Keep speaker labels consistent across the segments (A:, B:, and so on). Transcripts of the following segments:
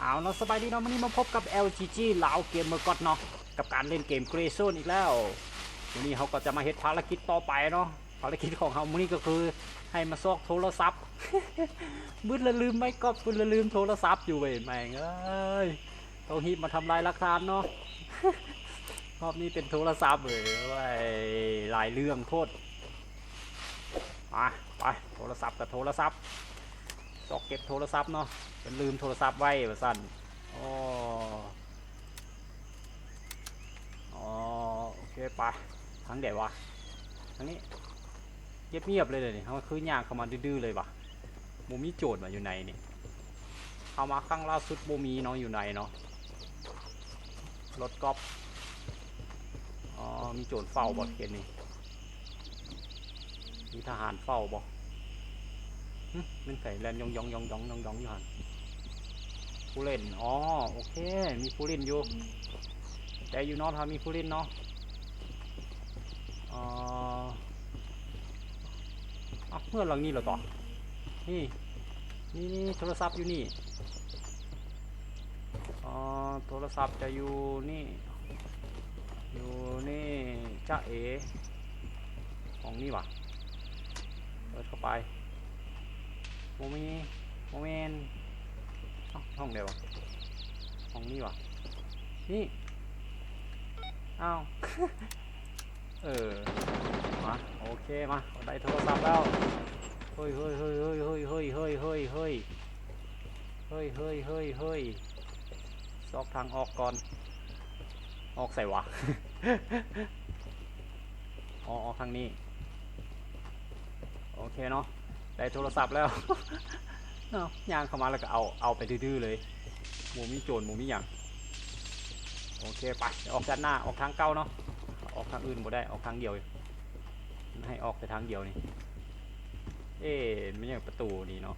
A: เอาเนาะสบายดีเนาะวันนี้มาพบกับ LGG ลาวเกมเมอร์กอดเนาะกับการเล่นเกมเกรโซนอีกแล้ววันนี้เขาก็จะมาเฮ็ดภารกิจต่อไปเนาะภารกิจของเขาวันนี้ก็คือให้มาซอกโทรศัพท์มืดละลืมไม่ก็มืดละลืมโทรศัพท์อยู่เว้ยแม่งเอ้ยต้องฮีบมาทำลายหลักฐานเนาะรอบนี้เป็นโทรศัพท์เว้ยว้ยหลายเรื่องโทษมาไปโทรศัพท์กับโทรศัพท์ ซอกเก็บโทรศัพท์เนาะเป็นลืมโทรศัพท์ไว้ว่าสั่นอ๋ออ๋อโอเคไปทางเดี๋ยววะทางนี้เงียบๆเลยเลยนี่เขาคือยางเข้ามาดื้อๆเลยวะโมมีโจทย์มาอยู่ในนี่เข้ามาครั้งล่าสุดโมมีเนาะอยู่ในเนาะรถกอล์ฟอ๋อมีโจทย์เฝ้าบอเขียนนี่มีทหารเฝ้าบอ มันไก่แลนยองยองยองยองยองยองอยู่หันผู้เล่น อ๋อ โอเค มีผู้เล่นอยู่ แต่อยู่นอถ้ามีผู้เล่นเนาะเอ่ออะเมื่อหลังนี้เหรอต่อ นี่นี่นี่โทรศัพท์อยู่นี่เอ่อโทรศัพท์จะอยู่นี่ อยู่นี่จ้าเอของนี่วะเปิดเข้าไป โมมีโมเมนห้องเดียวห้องนี้วะนี่อ้าวเออมาโอเคมาได้โทรศัพท์แล้วเฮ้ยเฮ้ยเฮ้ยเฮ้ยเฮ้ยเฮ้ยเฮ้ยเฮ้ยเฮ้ยเฮ้ยเฮ้ยเฮ้ยเฮ้ยซอกทางออกก่อน ออกใส่วะออกทางนี้ โอเคเนาะ ได้โทรศัพท์แล้วเนาะย่างเข้ามาแล้วก็เอาเอาไปดื้อๆเลยมูมีโจรมูมีอย่างโอเคไปออกด้านหน้าออกทางเก้าเนาะออกทางอื่นบ่ได้ออกทางเดียวให้ออกแต่ทางเดียวนี่เอ๊ะไม่ใช่ประตูนี่เนาะ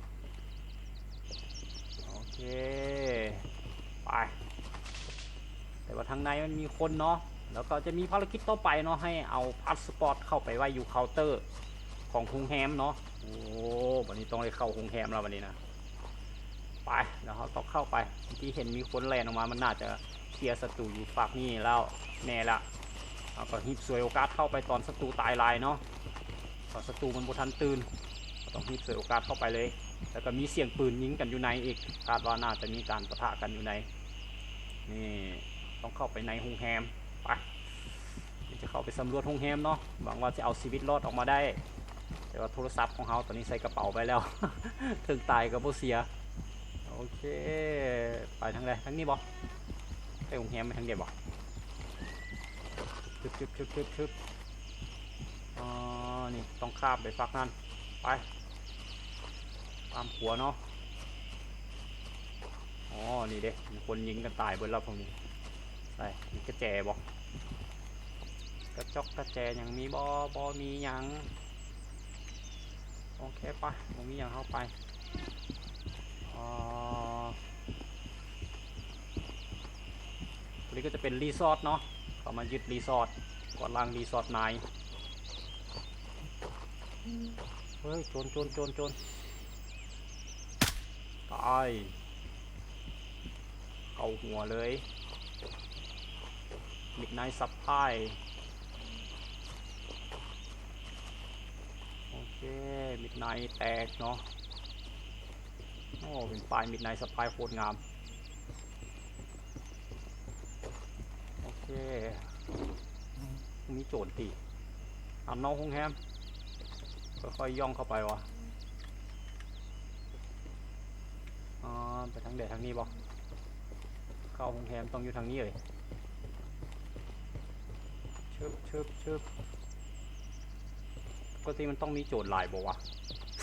A: โอเคไปแต่ว่าทางในมันมีคนเนาะแล้วก็จะมีภารกิจต่อไปเนาะให้เอาพาสปอร์ตเข้าไปไว้อยู่เคาน์เตอร์ ของคุงแฮมเนาะโอ้วันนี้ต้องได้เข้าโรงแรมแล้ววันนี้นะไปเดี๋ยวเขาต้องเข้าไปเมื่อกี้เห็นมีคนแลนออกมามันน่าจะเคลียร์ศัตรูอยู่ฝั่งนี้แล้วแน่ละเราก็ฮิบสวยโอกาสเข้าไปตอนศัตรูตายลายเนาะตอนศัตรูมันบุทันตื่นก็ต้องฮิบสวยโอกาสเข้าไปเลย แล้วก็มีเสียงปืนยิงกันอยู่ในอีกคาดว่าน่าจะมีการประทะกันอยู่ในนี่ต้องเข้าไปในโรงแรมไปเดี๋ยวจะเข้าไปสำรวจโรงแรมเนาะหวังว่าจะเอาชีวิตรอดออกมาได้ แต่ว่าโทรศัพท์ของเขาตอนนี้ใส่กระเป๋าไปแล้ว ถึงตายกับโบเสีย โอเค ไปทางใดทางนี้บอไปโรงแรมไปทางเดียวบอชึบชึบชึบชึบชึบอ๋อ นี่ต้องข้ามไปฝักนั่น ไป ตามหัวเนาะ อ๋อ นี่เด้มีคนยิงกันตายบนรอบตรงนี้ไปมีกระแจบอกกระจกกระแจยังมีบอบอมียัง โอเคปะผมมีอย่างเข้าไปอ่าตัวนี้ก็จะเป็นรีสอร์ทเนาะเขามายึดรีสอร์ทก่อนล่างรีสอร์ทนายเฮ้ยโจนโจนโจนโจนตายเข้าหัวเลยมิดไนท์ซับไพ่ายโอเค มิดไนท์แตกเนาะโอ้เป็นปลายมิดไนท์สปายโคตรงาม โอเคมีโจทย์ตีอันนอกห้องแฮมค่อยๆย่องเข้าไปวะอ๋อไปทางเดททางนี้บอกเข้าห้องแฮมต้องอยู่ทางนี้เลยชึบชึบชึบ ปกติมันต้องมีโจทย์หลายบอกวะ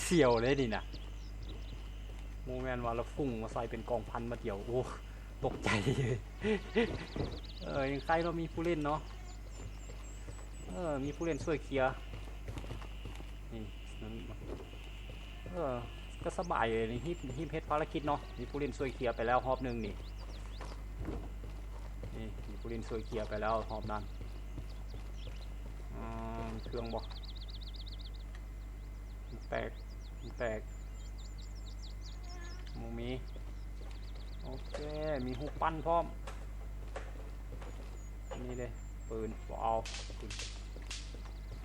A: เสี่ยวเลยดินะโมแมนว่าเราฟุ้งมาใส่เป็นกองพันมาเดียว โอ้ตกใจเลยเออยังใครเรามีผู้เล่นเนาะเออ มีผู้เล่นช่วยเคลียร์นี่นั่นเออก็สบายเลยนี่ฮิปฮิปเพชรภารกิจเนาะมีผู้เล่นช่วยเคลียร์ไปแล้วรอบหนึ่งนี่นี่มีผู้เล่นช่วยเคลียร์ไปแล้วรอบนั้นอืมเครื่องบอก แตกมันแตกโมมีโอเค มีหูปั้นพร้อม นี่เลยปืนบเอาปืน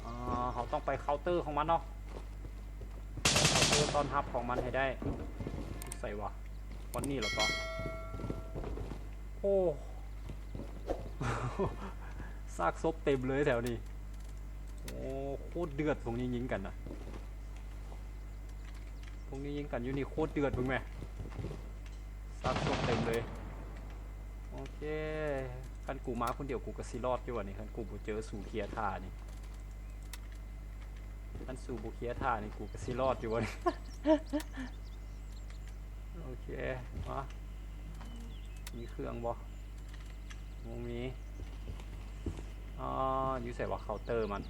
A: อ่าเขาต้องไปเคาน์เตอร์ของมันเนาะเคาน์เตอร์ต้อนรับของมันให้ได้ ใส่วะวันนี้เหรอก็โอ้ซากศพเต็มเลยแถวนี้ โอ้โคตรเดือดตรงนี้ยิงกันนะ ตรงนี้ยิงกันอยู่นี่โคตรเดือดมึงแม่ซากศพเต็มเลย โอเคคันกูมาคนเดียวกูก็สิรอดอยู่วะนี่คันกูบ่เจอสู่เคียร์ท่านี่คันสู่บ่เคียร์ท่านี่กูก็สิรอดอยู่วะนี่โอเคมามีเครื่องบ่มงมีอ่าอยู่ใส่ว่าเคาน์เตอร์มัน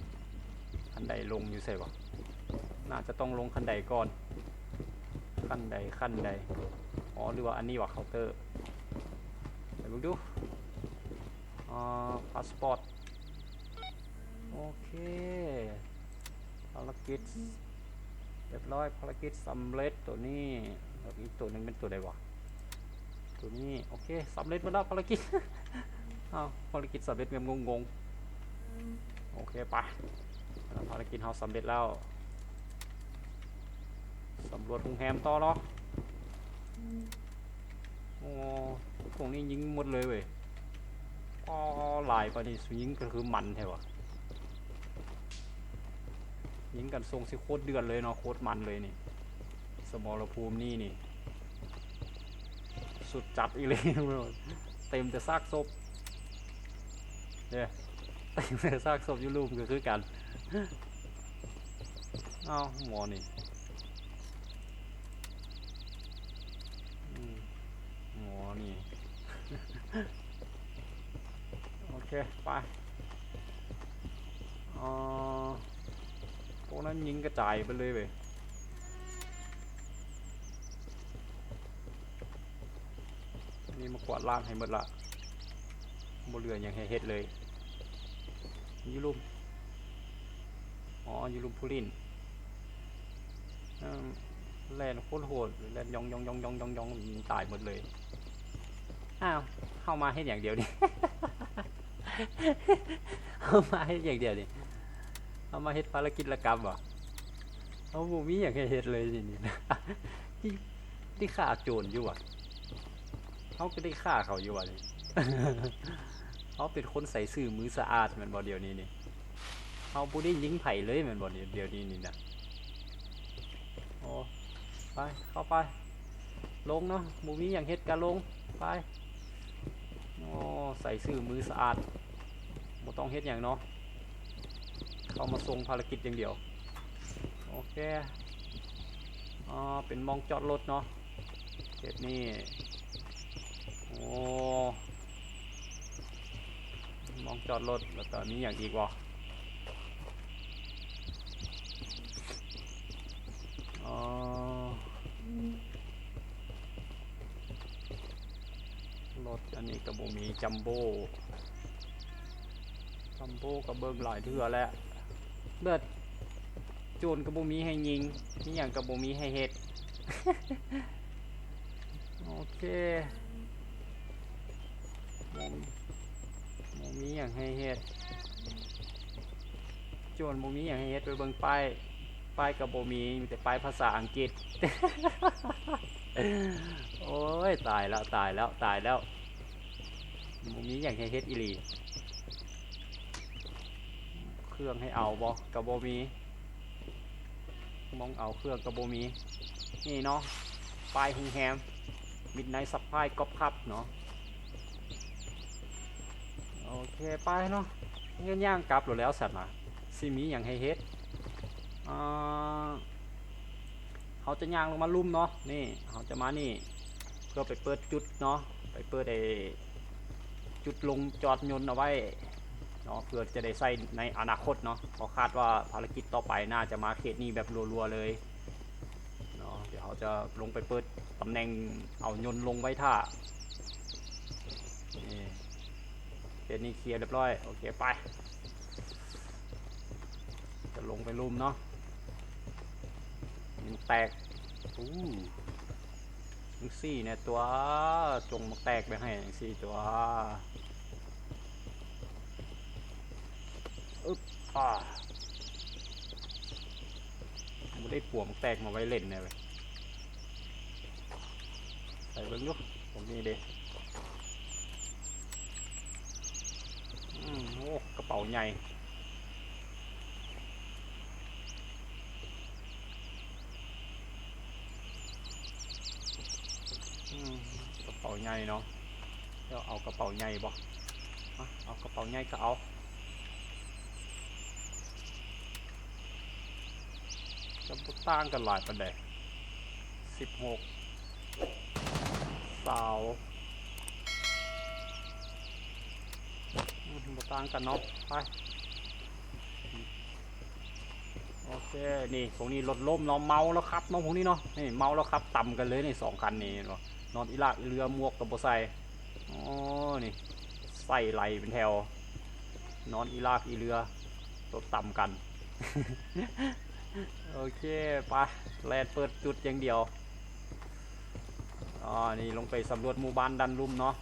A: คันใดลงอยู่ใส่บ่น่าจะต้องลงคันใดก่อน คันใดคันใด อ๋อหรือว่าอันนี้ว่าเคาน์เตอร์ไปดูดูอ่าพาสปอร์ต โอเค ภารกิจเรียบร้อยภารกิจสำเร็จตัวนี้แล้วอีกตัวหนึ่งเป็นตัวใดวะตัวนี้ โอเคสำเร็จหมาแล้วภารกิจอ้าวภารกิจสำเร็จแบบงงๆ โอเคไปภารกิจเราสำเร็จแล้ว สำรวจโรงแรมต่อเนาะโอ้ตรงนี้ยิงหมดเลยเว้ยอ๋อลายปะนี่ยิงก็คือมันแท้วะยิงกันทรงสิโคตรเดือดเลยเนาะโคตรมันเลยนี่ สมรภูมินี่นี่ สุดจัดอีเลยเต็มแต่ซากศพเนี่ยเต็มแต่ซากศพยูรูมก็คือกัน เอ้าหมอนี่อืม อ๋อ นี่ โอเค ไปอ่อพวกนั้นยิงกระจายไปเลยเว้ยนี่มากวาดล่างให้หมดละบ่เหลืออย่างให้เฮ็ดเลยยูรุมอ๋อยูรุมพูลินแลนโคตรโหดแลนยองยองยองยองยองยองตายหมดเลย อ้าวเข้ามาให้อย่างเดียวนี่เข้ามาให้อย่างเดียวนี่เอามาเฮ็ดภารกิจละกรรมเหรอเอาบูมีอย่างให้เฮ็ดเลยสินี่ที่ที่ฆ่าโจรอยู่อะเขาก็ได้ฆ่าเขาอยู่อะนี่เขาเป็นคนใส่ซื่อมือสะอาดมันบ่เดียวนี้นี่เขาบ่ได้ยิงไผ่เลยมันบ่เดียวนี้นี่นะโอ้ไปเข้าไปลงเนาะบูมีอย่างเฮ็ดกันลงไป โอ้ใส่ซื่อมือสะอาดบ่ต้องเฮ็ดอย่างเนาะเข้ามาส่งภารกิจอย่างเดียว โอเคอ่าเป็นมองจอดรถเนาะเขตนี้โอ้มองจอดรถแล้วก็มีอย่างอีกวะอ๋อ รถอันนี้กระบมีจัมโบ้จัมโบ้กระเบิงหลายเทื่อแล้วเลือดโจรกระบมีให้ยิงนี่อย่างกระบมีให้เฮ็ด โอเคโมโมมีอย่างให้เฮ็ดโจรโมมีอย่างให้เฮ็ดไปเบิ่งป้ายป้ายกระบมีมีแต่ป้ายภาษาอังกฤษโอ้ย ตายแล้ว ตายแล้ว ตายแล้ว มุมนี้อย่างให้เฮ็ดอีหลี เครื่องให้เอาบอกระโบมี มองเอาเครื่องกระโบมี นี่เนาะปลายฮุงแฮมมิดไนท์ซับไพก๊อปครับเนาะ โอเคไปเนาะเงี้ยย่างกลับหรือแล้วสัตว์นะซิมีอย่างให้เฮ็ดเขาจะย่างลงมาลุ่มเนาะ นี่เขาจะมานี่ เพื่อไปเปิดจุดเนาะ ไปเปิดไอ จุดลงจอดยนต์เอาไว้เนาะเพื่อจะได้ใส่ในอนาคตเนาะเพอคาดว่าภารกิจต่อไปน่าจะมาเขตนี้แบบรัวๆเลยเนาะเดี๋ยวเขาจะลงไปเปิดตำแหน่งเอายนต์ลงไว้ท่านี่เขตนี้เคลียร์เรียบร้อยโอเคไป จะลงไปลุมเนาะมันแตกอู้จังซี่เนี่ยตัวจงมาแตกไปให้จังซี่ตัว อึ๊บอ่าไม่ได้ปวมนแตกมาไว้เล่นเนี่ยเว้ยใส่เบิ้งดูผมนี่เด้อืมโอ้กระเป๋าใหญ่กระเป๋าใหญ่เนาะเดี๋ยวเอากระเป๋าใหญ่บ่อะเอากระเป๋าใหญ่ก็เอา จะบ่ต่างกันหลายปันใดสิบหกสาวมบ่ต่างกันเนาะไป โอเค นี่พวกนี้รถล่มเนาะเมาแล้วครับเนาะพวกนี้เนาะ นี่เมาแล้วครับต่ำกันเลยนี่สองคันนี่เนาะนอนอีลากอีเรือมวกกับโบใสอ๋อ นี่ใส่ไหลเป็นแถว นอนอีลากอีเรือรถต่ำกัน โอเคไปแลนเปิดจุดอย่างเดียวอ๋อนี่ลงไปสำรวจหมู่บ้านดันลุ่มเนาะ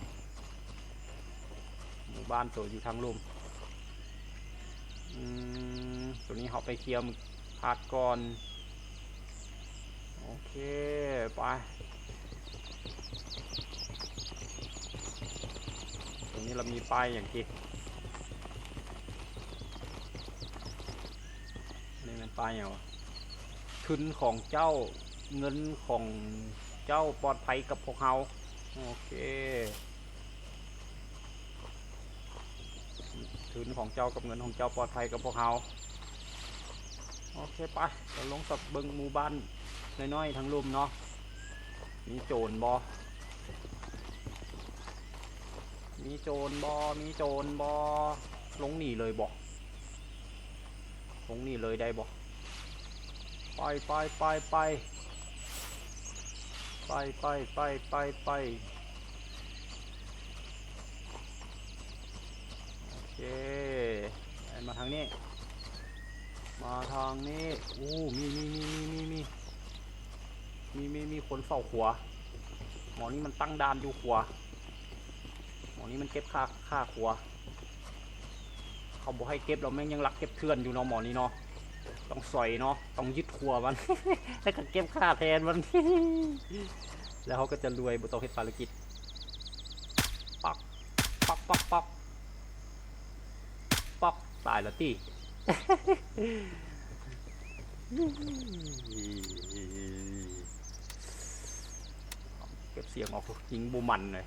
A: หมู่บ้านตัวอยู่ทางลุ่มอืมตัวนี้เขาไปเคลียร์พาดก่อนโอเคไปตรงนี้เรามีป้ายอย่างที่ นี่มันป้ายอย่างวะทุนของเจ้าเงินของเจ้าปลอดภัยกับพวกเราโอเคทุนของเจ้ากับเงินของเจ้าปลอดภัยกับพวกเราโอเคไปเราลงสับเบิงหมู่บ้านน้อยๆทั้งรุมเนาะมีโจรบอมีโจรบอมีโจรบอลงหนีเลยบอลงหนีเลยได้บอ ไปไปไปไปไปไปไปไปไปโอเคมาทางนี้ มาทางนี้อู้มีมีมีมีมีมีมีมีมีคนเฝ้าขวหมอนี่มันตั้งด่านอยู่ขวหมอนี่มันเก็บค่าค่าขวเขาบอกให้เก็บเราแม่งยังรักเก็บเถื่อนอยู่เนาะหมอนี่เนาะ ต้องสอยเนาะต้องยึดขวมัน แล้วก็เก็บค่าแทนมัน แล้วเขาก็จะรวยบนต๊ะเฮ็ดภารกิจปักปักปักปักปักตายแล้วตีเก็บเสียงออกยิงบูมันเลย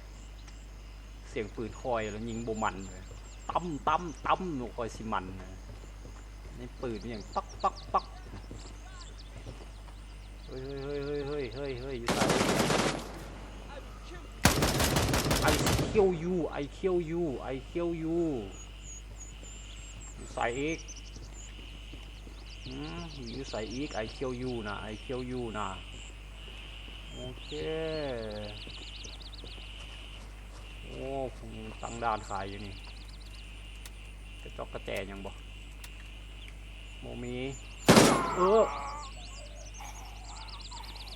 A: เสียงปืนคอยแล้วยิงบูมันเลยตั้มตั้มตั้มหนูคอยสิมันนะนี่ปืนอย่างปักปักปักเฮ้ยเฮ้ยเฮ้ยเฮ้ยเฮ้ยเฮ้ยอยู่ไหน I kill you I kill you I kill you อยู่ใส่อีกอือยู่ใส่อีก I kill you นะ I kill you นะโอเคโอ้ผมตั้งด่านขายอยู่นี่กระจอกกระแจยังบ่โมมี เออ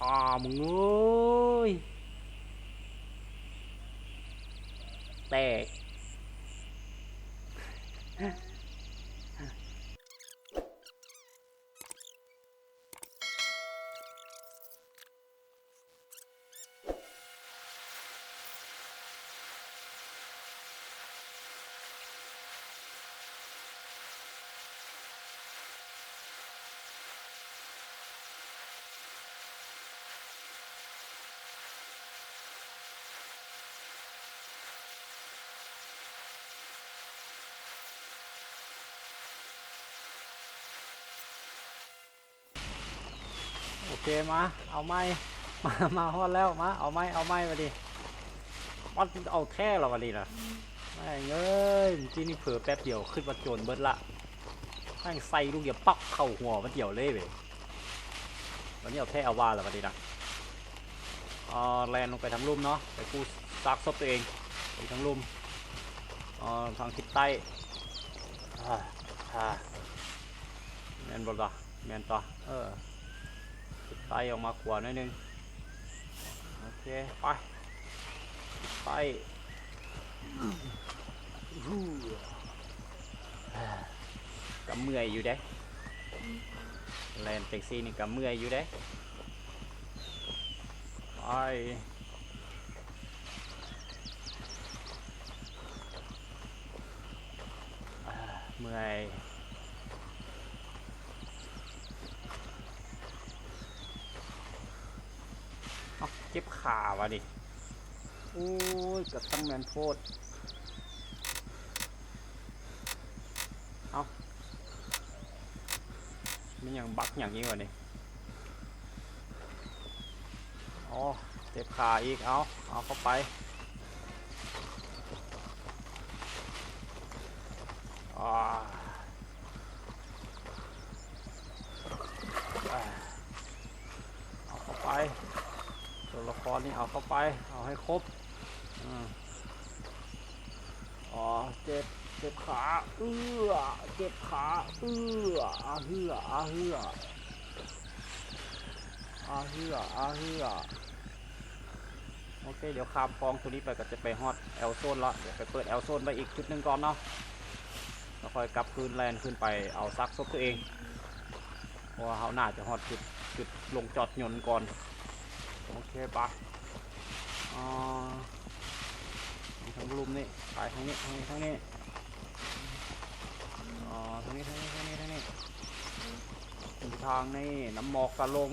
A: อ่ามึงเอ้ยแตก เคมาเอาไม้มามาฮอดแล้วมาเอาไม้เอาไม้มาดิวัดเอาแท้เรามาดินะไม่เอ้ยเมื่อกี้นี่เผลอแป๊บเดียวขึ้นมาโจรเบิดละแม่งใส่ลูกเดียวปักเข้าหัวมันเดียวเลยเว้ยวันนี้เอาแท้เอาว่าแล้วมาดินะเอ่อแลนลงไปทางลุ่มเนาะไปกู้ซากศพตัวเองไปทางลุ่มเอ่อทางทิศใต้อ่าอ่าแมนบอลต่อแมนต่อเออ ไตออกมาขวาน่อยหนึง โอเค ไป ไปกำเมื่อยอยู่เด้แลนแท็กซี่นี่กำเมื่อยอยู่เด้ไปเมื่อย เอ้าเจ็บขาวะดิโอ้ยกับตั้งแมนโพดเอามันยังบักอย่างนี้วะนี่อ๋อเจ็บขาอีก เอาเอาเข้าไป อ่าอ่าเอาเข้าไป ตัวละคร นี่เอาเข้าไป เอาให้ครบอ๋อเจ็บเจ็บขาเอื้อเจ็บขาเอื้ออาเฮืออาเฮืออาเฮืออาเฮือโอเค เดี๋ยวข้ามคลองตัวนี้ไปก็จะไปฮอดแอลโซนละเดี๋ยวไปเปิดแอลโซนไปอีกจุดหนึ่งก่อนเนาะแล้วค่อยกลับคืนแลนขึ้นไปเอาซักซบตัวเองเพราะว่าเขาน่าจะฮอดจุดจุดลงจอดยนต์ก่อน โอเคปะอ่าทางลุมนี่ไปทางนี้ทางนี้ทางนี้อ๋อทางนี้ทางนี้ทางนี้ทางนี้ถึงทางนี่น้ำหมอกกะลง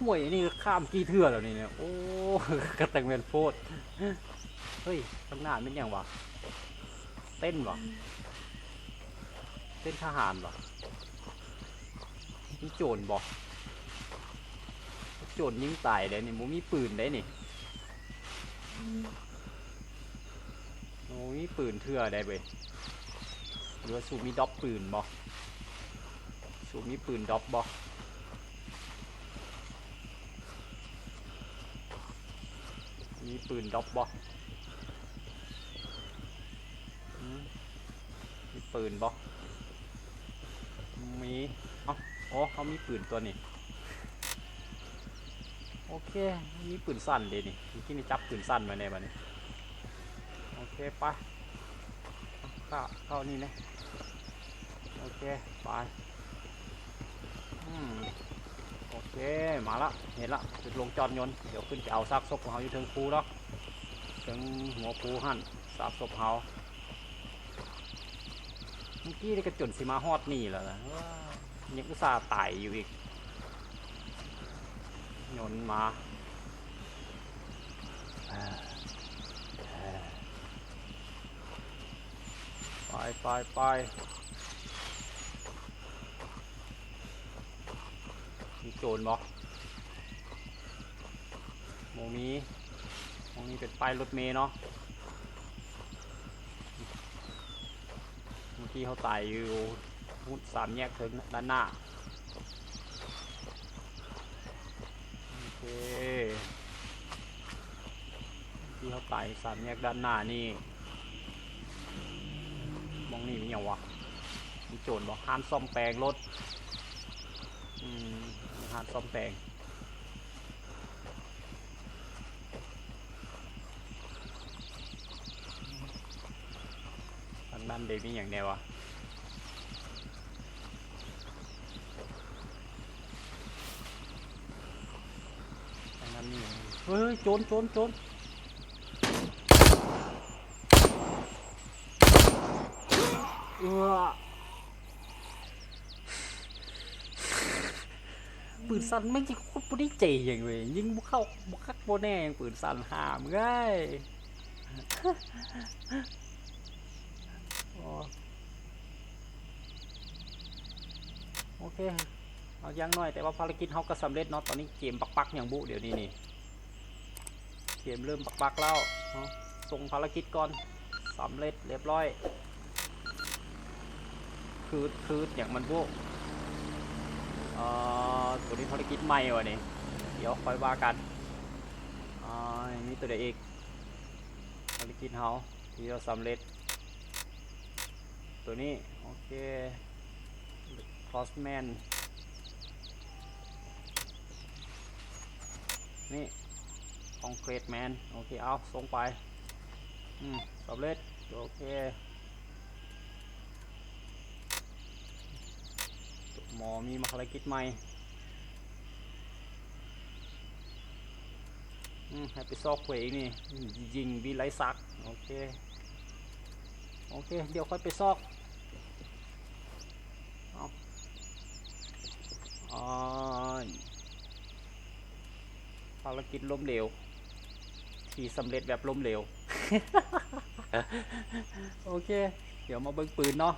A: ห่วยนี่ข้ามกี่เทื่อแล้วนี่เนี่ยโอ้กระแตงเวนโฟดเฮ้ยข้างหน้าเป็นยังวะเต้นวะเต้นทหารวะมีโจรบอก โจรยิงตายเลยนี่มูมีปืนได้นี่โอ้มีปืนเถื่อได้เว้ยหรือสูมีด็อปปืนบ่สูมีปืนด็อปบ่มีปืนด็อปบอมมีปืนบ่มีอ๋อเขามีปืนตัวนี้ เค มีปืนสั้นเดนี่เมื่อกี้นี่จับปืนสั้นมาในบ้านี้ โอเคไปเข้าเข้านี่นะ โอเค ไป อืม โอเค มาละ เห็นละ จุดลงจอดยนต์ เดี๋ยวขึ้นไปเอาซากศพของเขาอยู่ถึงภูแล้วถึงหัวภูหั่นซากศพเขาเมื่อกี้นี่กระจุนสิมาฮอดนี่แล้วนะยังอุตส่าห์ไต่อยู่อีก โยนมาไปไปไปมีโจรบอกโมมีโมมีเป็นป้ายรถเมล์เนาะเมื่อกี้เขาตายอยู่สามแยกถึงด้านหน้า โอเคที่เขามแยกด้านหน้านี่มองนี่มีอย่างวะมีโจรบอกห้ามซ่อมแปลงรถห้ามซ่อมแปลงทางด้านเดมีอย่างแนววะนั้นนี่เฮ้ยโจรโจรโจรเออ ปืนสั้นไม่ใช่โคตรบริเจอย่างเว้ยยิงบุเข้าบุคักโบแน่ยังปืนสั้นหามง่ายโอเคเอายังน้อยแต่ว่าภารกิจเขาก็สำเร็จเนาะตอนนี้เกมปักปักๆอย่างบุเดี๋ยวนี้นี่เกมเริ่มปักปักๆแล้วส่งภารกิจก่อนสำเร็จเรียบร้อย คืดคืดอย่างมันบุเอ่อตัวนี้ภารกิจใหม่วะนี่เดี๋ยวค่อยว่ากันอ่ามีตัวเดียวอีกภารกิจเขาที่เราสำเร็จ ตัวนี้ โอเค Crossman นี่คอนกรีตแมนโอเค เอาส่งไป อืมสำเร็จ โอเค หมอมีภารกิจใหม่ให้ไปซอกเวอีกนี่ยิงบีไลซัก โอเค โอเค เดี๋ยวค่อยไปซอกเอาอ่าภารกิจล้มเหลว ที่สำเร็จแบบล้มเหลว โอเค เดี๋ยวมาเบิ่งปืนเนาะ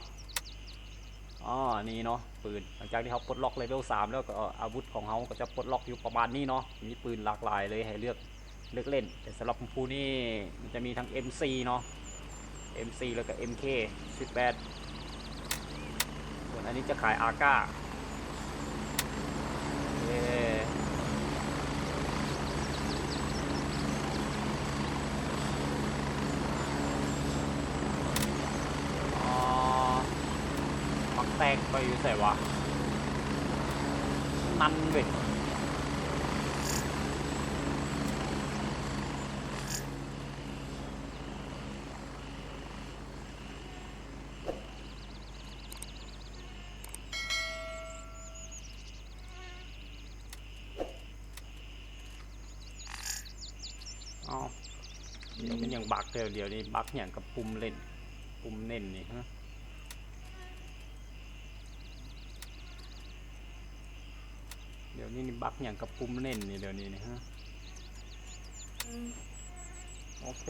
A: อ๋อนี่เนาะปืนหลังจากที่เขาปลดล็อกเลเวล3แล้วก็อาวุธของเขาก็จะปลดล็อกอยู่ประมาณนี้เนาะมีปืนหลากหลายเลยให้เลือกเลือกเล่น แต่สำหรับผู้นี่มันจะมีทั้ง MC เนาะ MC แล้วก็ MK 18ส่วนอันนี้จะขายอาก้าเย้ อ๋อมัก แตกไปอยู่ใส่วะนันเว้ยอ๋อเดี๋ยวมันยังบักเดียวเดี๋ยวนี้บักอย่างกับปุ่มเล่น ปุ่มเน้นนี่ฮะ เดี๋ยวนี้นี่ บักอย่างกับปุ่มเน้นนี่เดี๋ยวนี้นี่ฮะโอเค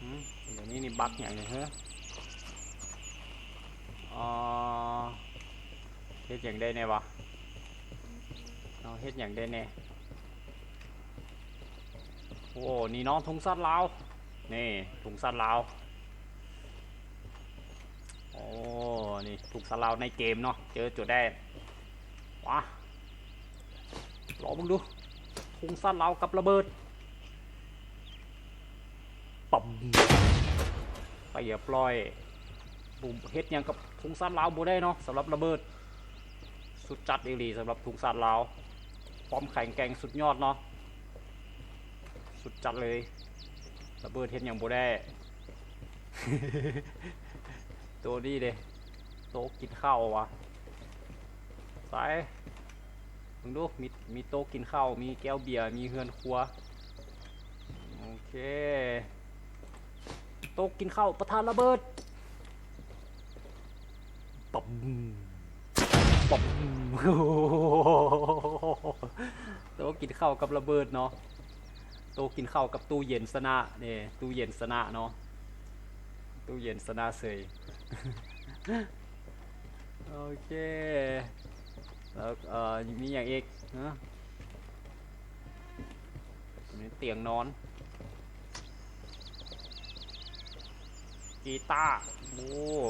A: อเดี๋ยวนี้นี่บักอย่างนี้ฮะอ๋อเฮ็ดอย่างได้แน่วะเอาเฮ็ดอย่างได้แน่โอ้นี่น้องทุงซัดลาวนี่ถุงซัดลาวโอ้นี่ถุงซัดลาวในเกมเนาะเจอจุดได้ ว้าลองมึงดูถุงซัดลากับระเบิดปั๊มไปอย่าปล่อยบุมเฮ็ดยังกับถุงซัดลาบ่ได้เนาะสำหรับระเบิด สุดจัดอีหลีสำหรับถุงซัดลาวความแข็งแกร่งสุดยอดเนาะสุดจัดเลยระเบิดเห็นอย่างบ่ได้ตัวนี้เด้โต๊ะกินข้าววะ สายมึงดูมีมีโต๊ะกินข้าวมีแก้วเบียร์มีเฮือนครัวโอเค โต๊ะกินข้าวประทานระเบิดปั๊มปั๊มโต๊ะกินข้าวกับระเบิดเนาะโตะกินข้าวกับตู้เย็นสนะเนี่ยตู้เย็นสนะเนาะตู้เย็นสนะเสยโอเค แล้วเอ่อมีอย่างอีกนะมีเตียงนอน กีตาร์โอ้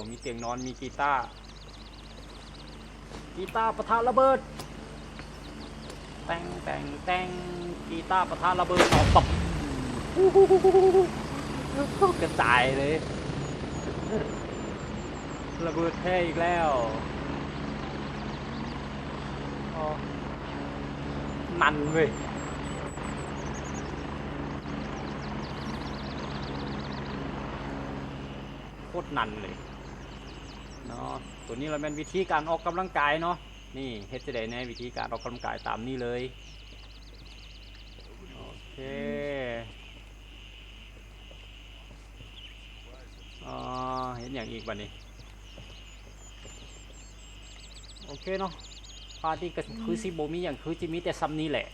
A: มีเตียงนอนมีกีตาร์กีตาร์ประทะระเบิดแต่งแต่งแต่งกีตาร์ประทะระเบิดออกปับกระจายเลย ระเบิดแพ้อีกแล้ว อ๋อนันเว้ยโคตรนันเลยเนาะตัวนี้เราเป็นวิธีการออกกำลังกายเนาะนี่เฮ็ดจะได้ในวิธีการออกกำลังกายตามนี้เลยโอเคอ่าเห็นอย่างอีกบัดนี้ โอเคเนาะาร์ตี้ก็คือสิโบมีอย่างคือจิมีแต่ซ้ำนี้แหละ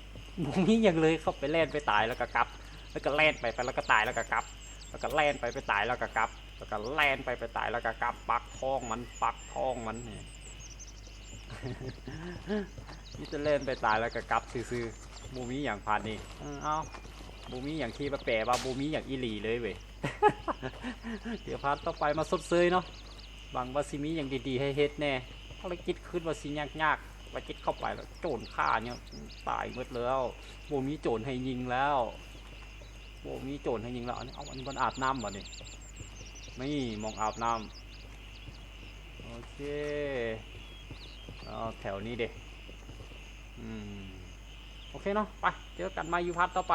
A: โบมีอย่างเลยเข้าไปแล่นไปตายแล้วก็กลับ แล้วก็แล่นไปไปแล้วก็ตายแล้วก็กลับ แล้วก็แล่นไปไปตายแล้วก็กลับ แล้วก็แล่นไปไปตายแล้วก็กลับ ปักท้องมันปักท้องมันเนี่ยนี่จะเล่นไปตายแล้วก็กลับซื่อๆบูมีอย่างผ่านนี่เออเอาบูมีอย่างที่มาแปลว่าบูมีอย่างอีหลีเลยเว้ยเดี๋ยวพาร์ทต่อไปมาสดเซยเนาะบางว่าซิมีอย่างดีๆให้เฮ็ดแน่ภารกิจขึ้นว่าสิยากๆ ภารกิจเข้าไปแล้วโจรฆ่าเนี่ยตายหมดแล้วบูมีโจรให้ยิงแล้วบูมีโจรให้ยิงแล้วอันนี้เอาอันนี้มันอาบน้ำวะนี่ไม่มองอาบน้ำโอเคเอาแถวนี้เด็อืมโอเคเนาะไปเจอกันมาอยู่พาร์ทต่อไป